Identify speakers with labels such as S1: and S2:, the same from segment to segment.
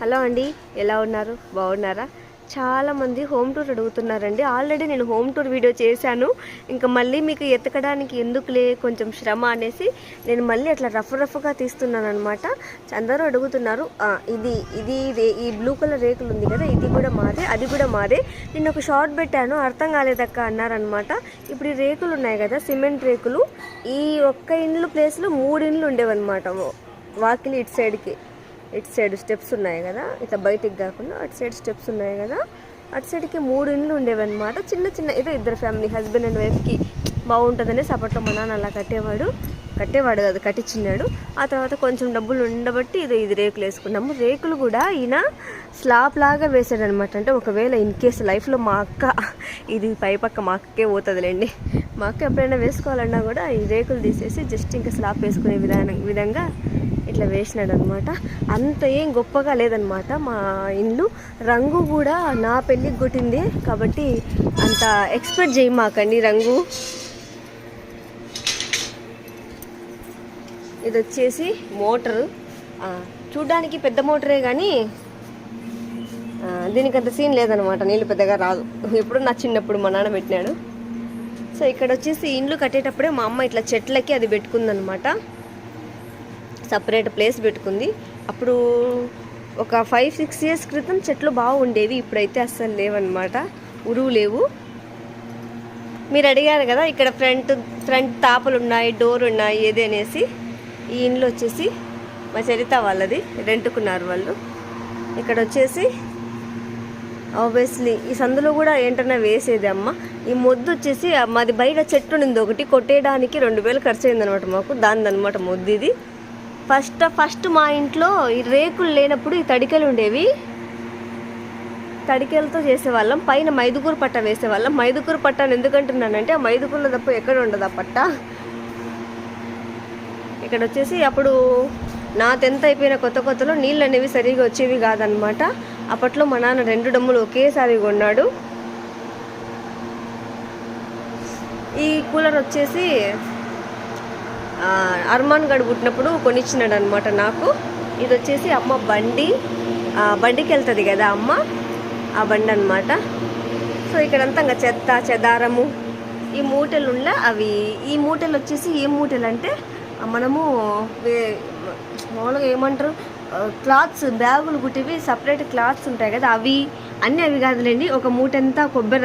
S1: Hello అండి ఎలా ఉన్నారు? బాగున్నారా? చాలామంది హోమ్ టూర్ అడుగుతున్నారండి. ఆల్రెడీ నేను హోమ్ టూర్ వీడియో చేశాను. ఇంకా మళ్ళీ మీకు ఎతకడానికి ఎందుకులే? కొంచెం శ్రమ అనేసి నేను మళ్ళీ అట్లా రఫ్ రఫ్గా తీస్తున్నాను అనమాట అందరూ అడుగుతున్నారు ఇది ఇది ఈ బ్లూ కలర్ రేకులు ఉంది కదా ఇది కూడా మాదే అది కూడా మాదే. నేను ఒక షార్ట్ పెట్టాను అర్థం కాలేదక్క అన్నారనమాట ఇప్పుడు ఈ రేకులు ఉన్నాయి కదా సిమెంట్ రేకులు ఈ ఒక్క ఇండ్లు ప్లేస్లో మూడు ఇండ్లు ఉండేవన్నమాట వాకిలి ఇటు సైడ్కి ఇటు సైడ్ స్టెప్స్ ఉన్నాయి కదా ఇట్లా బయటికి కాకుండా అటు సైడ్ స్టెప్స్ ఉన్నాయి కదా అటు సైడ్కి మూడు ఇండ్లు ఉండేవన్నమాట. చిన్న చిన్న ఏదో ఇద్దరు ఫ్యామిలీ హస్బెండ్ అండ్ వైఫ్కి బాగుంటుందనే అప్పట్లో మా నాన్న అలా కట్టేవాడు. కట్టేవాడు కాదు కట్టించినాడు ఆ తర్వాత కొంచెం డబ్బులు ఉండబట్టి ఇది ఇది రేకులు వేసుకున్నాము. రేకులు కూడా ఈయన స్లాబ్ లాగా వేసాడు అనమాట అంటే ఒకవేళ ఇన్ కేసు లైఫ్లో మా అక్క ఇది పై పక్క మా అక్కకే పోతుందిలేండి. మా అక్క ఎప్పుడైనా వేసుకోవాలన్నా కూడా ఈ రేకులు తీసేసి జస్ట్ ఇంకా స్లాబ్ వేసుకునే విధానం విధంగా ఇట్లా వేసినాడు అనమాట అంత ఏం గొప్పగా లేదనమాట మా ఇల్లు రంగు కూడా నా పెళ్ళికి కొట్టింది కాబట్టి అంత ఎక్స్పెక్ట్ చేయమాకండి రంగు. ఇది వచ్చేసి మోటరు. చూడ్డానికి పెద్ద మోటరే కానీ దీనికి అంత సీన్ లేదనమాట. నీళ్ళు పెద్దగా రాదు. ఎప్పుడు నా చిన్నప్పుడు మా నాన్న పెట్టినాడు. సో ఇక్కడ వచ్చేసి ఇండ్లు కట్టేటప్పుడే మా అమ్మ ఇట్లా చెట్లకి అది పెట్టుకుందనమాట. సపరేట్ ప్లేస్ పెట్టుకుంది. అప్పుడు ఒక ఫైవ్ సిక్స్ ఇయర్స్ క్రితం చెట్లు బాగుండేవి ఇప్పుడైతే అస్సలు లేవన్నమాట. ఉరువు లేవు. మీరు అడిగారు కదా ఇక్కడ ఫ్రంట్ ఫ్రంట్ తాపలు ఉన్నాయి డోర్ ఉన్నాయి ఏది అనేసి. ఈ ఇండ్లు వచ్చేసి మా చరిత వాళ్ళది రెంట్కున్నారు వాళ్ళు. ఇక్కడ వచ్చేసి ఆబ్వియస్లీ ఈ సందులో కూడా ఏంటన్నా వేసేది అమ్మ. ఈ మొద్దు వచ్చేసి మాది బయట చెట్టు ఉంది ఒకటి కొట్టేయడానికి రెండు వేలు ఖర్చు అయిందనమాట మాకు. దాని అనమాట మొద్దు ఇది. ఫస్ట్ ఫస్ట్ మా ఇంట్లో ఈ రేకులు లేనప్పుడు ఈ తడికెలు ఉండేవి. తడికెలతో చేసేవాళ్ళం. పైన మైదుకూరు పట్ట వేసేవాళ్ళం. మైదుకూరు పట్టను ఎందుకంటున్నానంటే ఆ మైదుకూరులో తప్ప ఎక్కడ ఉండదు ఆ పట్ట. ఇక్కడ వచ్చేసి అప్పుడు నా టెన్త్ అయిపోయిన కొత్త కొత్తలో నీళ్ళు అనేవి సరిగా వచ్చేవి కాదనమాట. అప్పట్లో మా నాన్న రెండు డమ్ములు ఒకేసారి కొన్నాడు. ఈ కూలర్ వచ్చేసి అర్మాన్ గడు పుట్టినప్పుడు కొనిచ్చినాడు అనమాట నాకు. ఇది వచ్చేసి అమ్మ బండి. బండికి వెళ్తుంది కదా అమ్మ? ఆ బండి అనమాట సో ఇక్కడంతా ఇంకా చెత్త చెదారము ఈ మూటలు ఉండ అవి. ఈ మూటలు వచ్చేసి ఏ మూటలు అంటే మనము వే- మామూలుగా ఏమంటారు క్లాత్స్ బ్యాగులు కుట్టివి సపరేట్ క్లాత్స్ ఉంటాయి కదా అవి అన్నీ అవి కాదులేండి ఒక మూటంతా కొబ్బరి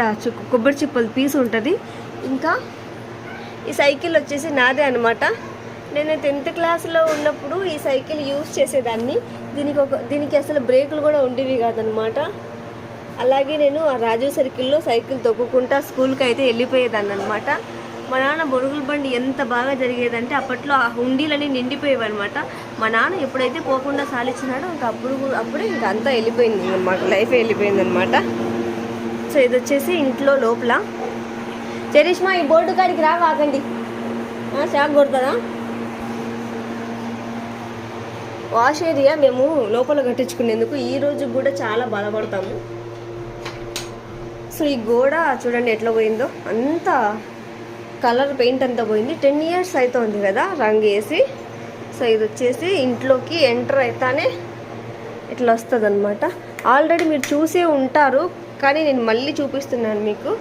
S1: కొబ్బరి చిప్పలు పీసు ఉంటుంది ఇంకా ఈ సైకిల్ వచ్చేసి నాదే అనమాట నేను టెన్త్ క్లాస్లో ఉన్నప్పుడు ఈ సైకిల్ యూజ్ చేసేదాన్ని. దీనికి ఒక దీనికి అసలు బ్రేకులు కూడా ఉండేవి కాదనమాట అలాగే నేను ఆ రాజు సర్కిల్లో సైకిల్ తొక్కుకుంటా స్కూల్కి అయితే వెళ్ళిపోయేదాన్ని అనమాట మా నాన్న బొరుగుల బండి ఎంత బాగా జరిగేదంటే అప్పట్లో ఆ హుండీలని నిండిపోయేవి అనమాట మా నాన్న ఎప్పుడైతే పోకుండా సాలిచ్చినాడో ఇంకా అప్పుడు అప్పుడే ఇంకా అంతా వెళ్ళిపోయింది అనమాట లైఫ్ వెళ్ళిపోయింది అనమాట సో ఇది వచ్చేసి ఇంట్లో లోపల. చరిష్మా ఈ బోర్డు కాడికి రా కాకండి షాక్ కొడుతుందా వాష్ ఏరియా మేము లోపల కట్టించుకునేందుకు ఈ రోజు కూడా చాలా బాధపడతాము. సో ఈ గోడ చూడండి ఎట్లా పోయిందో. అంత కలర్ పెయింట్ అంతా పోయింది. టెన్ ఇయర్స్ అవుతుంది కదా రంగు వేసి. సో ఇది వచ్చేసి ఇంట్లోకి ఎంటర్ అవుతానే ఇట్లా వస్తుంది అనమాట ఆల్రెడీ మీరు చూసే ఉంటారు కానీ నేను మళ్ళీ చూపిస్తున్నాను మీకు.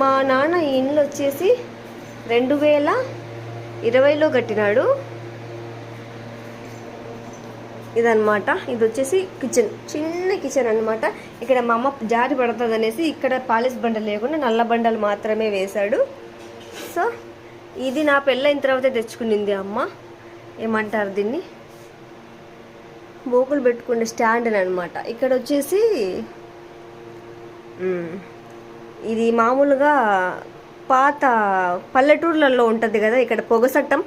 S1: మా నాన్న ఈ ఇల్లు వచ్చేసి రెండు వేల ఇరవైలో కట్టినాడు. ఇదన్నమాట. ఇది వచ్చేసి కిచెన్. చిన్న కిచెన్ అన్నమాట. ఇక్కడ మా అమ్మ జారి పడుతుంది అనేసి ఇక్కడ పాలిష్ బండలు లేకుండా నల్ల బండలు మాత్రమే వేశాడు. సో ఇది నా పెళ్ళైన తర్వాత తెచ్చుకునింది అమ్మ. ఏమంటారు దీన్ని? బోకులు పెట్టుకునే స్టాండ్ అనమాట ఇక్కడ వచ్చేసి ఇది మామూలుగా పాత పల్లెటూర్లలో ఉంటుంది కదా ఇక్కడ పొగసట్టం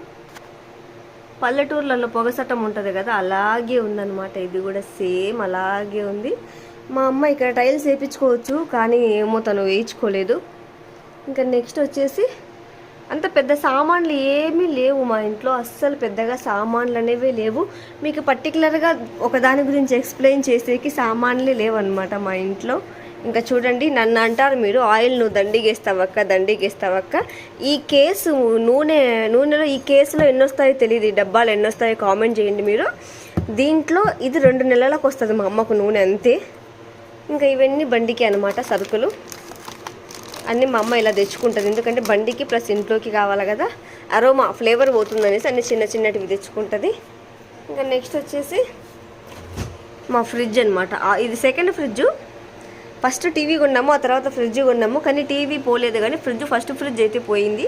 S1: పల్లెటూర్లలో పొగసట్టం ఉంటుంది కదా అలాగే ఉందన్నమాట. ఇది కూడా సేమ్ అలాగే ఉంది. మా అమ్మ ఇక్కడ టైల్స్ వేయించుకోవచ్చు కానీ ఏమో తను వేయించుకోలేదు. ఇంకా నెక్స్ట్ వచ్చేసి అంత పెద్ద సామాన్లు ఏమీ లేవు మా ఇంట్లో. అస్సలు పెద్దగా సామాన్లు అనేవి లేవు. మీకు పర్టికులర్గా ఒకదాని గురించి ఎక్స్ప్లెయిన్ చేసేకి సామాన్లే లేవన్నమాట మా ఇంట్లో. ఇంకా చూడండి నన్ను అంటారు మీరు ఆయిల్ నువ్వు దండిగేస్తావక్క దండిగేస్తావక్క. ఈ కేసు నూనె నూనెలో ఈ కేసులో ఎన్నొస్తాయో తెలియదు ఈ డబ్బాలు ఎన్నొస్తాయో కామెంట్ చేయండి మీరు. దీంట్లో ఇది రెండు నెలలకు వస్తుంది మా అమ్మకు నూనె అంతే. ఇంకా ఇవన్నీ బండికి అనమాట సరుకులు. అన్నీ మా అమ్మ ఇలా తెచ్చుకుంటుంది. ఎందుకంటే బండికి ప్లస్ ఇంట్లోకి కావాలి కదా అరోమా ఫ్లేవర్ పోతుంది అనేసి అన్ని చిన్న చిన్నటివి తెచ్చుకుంటుంది. ఇంకా నెక్స్ట్ వచ్చేసి మా ఫ్రిడ్జ్ అనమాట ఇది సెకండ్ ఫ్రిడ్జ్. ఫస్ట్ టీవీ కొన్నాము ఆ తర్వాత ఫ్రిడ్జ్ కొన్నాము కానీ టీవీ పోలేదు కానీ ఫ్రిడ్జ్ ఫస్ట్ ఫ్రిడ్జ్ అయితే పోయింది.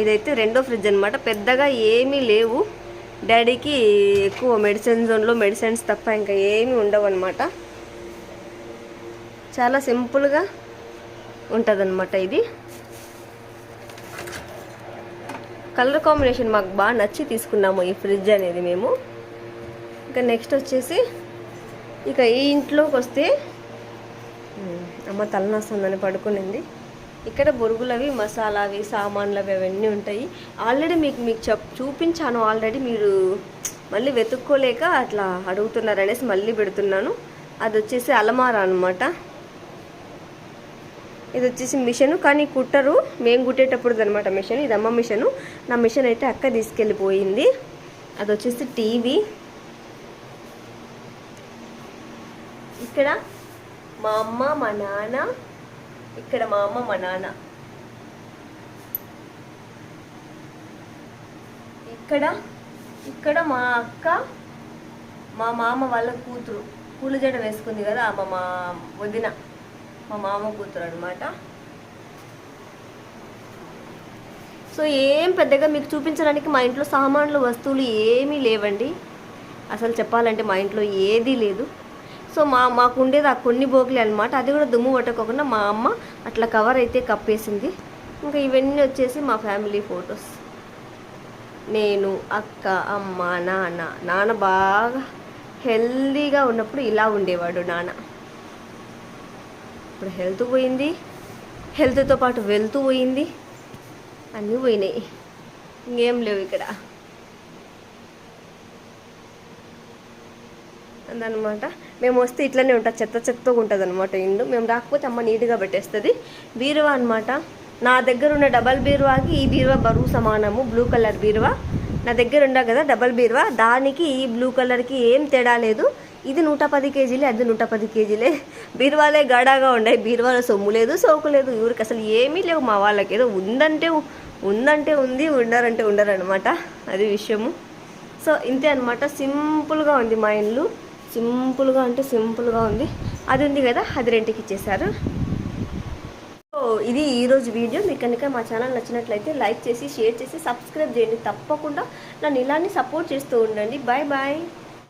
S1: ఇదైతే రెండో ఫ్రిడ్జ్ అనమాట పెద్దగా ఏమీ లేవు. డాడీకి ఎక్కువ మెడిసిన్ జోన్లో మెడిసిన్స్ తప్ప ఇంకా ఏమీ ఉండవు అనమాట చాలా సింపుల్గా ఉంటుందన్నమాట ఇది. కలర్ కాంబినేషన్ మాకు బాగా నచ్చి తీసుకున్నాము ఈ ఫ్రిడ్జ్ అనేది మేము. ఇంకా నెక్స్ట్ వచ్చేసి ఇక ఈ ఇంట్లోకి వస్తే అమ్మ తలనొస్తుందని పడుకునింది. ఇక్కడ బొరుగులవి మసాలావి సామాన్లవి అవన్నీ ఉంటాయి. ఆల్రెడీ మీకు మీకు చెప్ చూపించాను ఆల్రెడీ. మీరు మళ్ళీ వెతుక్కోలేక అట్లా అడుగుతున్నారు అనేసి మళ్ళీ పెడుతున్నాను. అది వచ్చేసి అలమార అనమాట ఇది వచ్చేసి మిషన్. కానీ కుట్టరు. మేము కుట్టేటప్పుడు అనమాట మిషన్. ఇది అమ్మ మిషను. నా మిషన్ అయితే అక్క తీసుకెళ్ళిపోయింది. అది వచ్చేసి టీవీ. ఇక్కడ మా అమ్మ మా నాన్న ఇక్కడ మా అమ్మ మా నాన్న. ఇక్కడ ఇక్కడ మా అక్క మా మామ వాళ్ళ కూతురు. పూల జడ వేసుకుంది కదా మా మా వదిన మా మామ కూతురు అనమాట సో ఏం పెద్దగా మీకు చూపించడానికి మా ఇంట్లో సామాన్లు వస్తువులు ఏమీ లేవండి. అసలు చెప్పాలంటే మా ఇంట్లో ఏదీ లేదు. సో మా మాకు ఉండేది ఆ కొన్ని బోగులే అనమాట అది కూడా దుమ్ము పట్టకోకుండా మా అమ్మ అట్లా కవర్ అయితే కప్పేసింది. ఇంకా ఇవన్నీ వచ్చేసి మా ఫ్యామిలీ ఫొటోస్ నేను అక్క అమ్మ నాన్న నాన్న బాగా హెల్దీగా ఉన్నప్పుడు ఇలా ఉండేవాడు నాన్న. ఇప్పుడు హెల్త్ పోయింది హెల్త్తో పాటు వెళ్తూ పోయింది అన్నీ పోయినాయి. ఇంకేం లేవు ఇక్కడ. అదనమాట మేము వస్తే ఇట్లనే ఉంటుంది చెత్త చెత్తగా ఉంటుంది అనమాట ఇండు మేము రాకపోతే అమ్మ నీట్గా పెట్టేస్తుంది. బీరువా అనమాట నా దగ్గర ఉన్న డబల్ బీరువాకి ఈ బీరువా బరువు సమానము బ్లూ కలర్ బీరువా. నా దగ్గర ఉండా కదా డబల్ బీరువా. దానికి ఈ బ్లూ కలర్కి ఏం తేడా లేదు. ఇది నూట పది కేజీలే అది నూట పది కేజీలే. బీరువాలే గడాగా ఉన్నాయి బీరువాలో సొమ్ము లేదు సోకు లేదు. ఊరికి అసలు ఏమీ లేవు. మా వాళ్ళకి ఏదో ఉందంటే ఉందంటే ఉంది ఉండరంటే ఉండరు అనమాట అది విషయము. సో ఇంతే అనమాట సింపుల్గా ఉంది మా ఇల్లు సింపుల్గా అంటే సింపుల్గా ఉంది. అది ఉంది కదా అది రెంట్కి ఇచ్చేసారు సో ఇది ఈరోజు వీడియో. మీకు కనుక మా ఛానల్ నచ్చినట్లయితే లైక్ చేసి షేర్ చేసి సబ్స్క్రైబ్ చేయండి. తప్పకుండా నన్ను ఇలానే సపోర్ట్ చేస్తూ ఉండండి. Bye bye